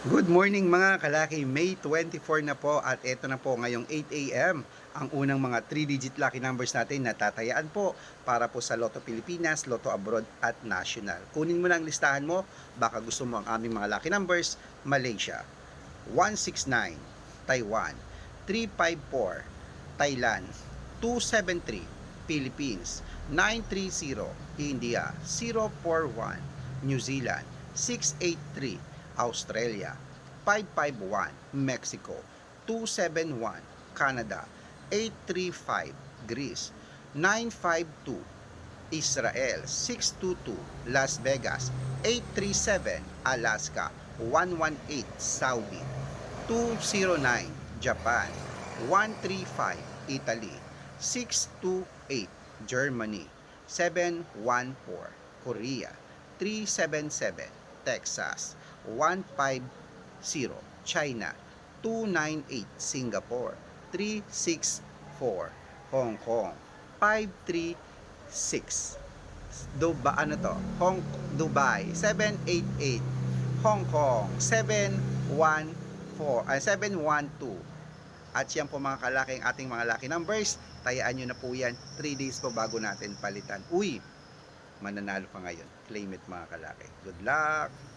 Good morning mga kalaki, May 24 na po at ito na po ngayong 8 a.m. ang unang mga 3-digit lucky numbers natin na tatayaan po para po sa Lotto Pilipinas, Lotto Abroad at National. Kunin mo na ang listahan mo, baka gusto mo ang aming mga lucky numbers, Malaysia, 169, Taiwan, 354, Thailand, 273, Philippines, 930, India, 041, New Zealand, 683, Australia, 551, Mexico, 271, Canada, 835, Greece, 952, Israel, 622, Las Vegas, 837, Alaska, 118, Saudi, 209, Japan, 135, Italy, 628, Germany, 714, Korea, 377, Texas, 150, China, 298, Singapore, 364, Hong Kong, 536, Dubai, ano to? Hong Dubai, 788, Hong Kong, 714, ay 712. At yan po mga kalaki ang ating mga lucky numbers. Tayaan nyo na po yan. 3 days po bago natin palitan. Uy, mananalo pa ngayon. Claim it mga kalaki. Good luck!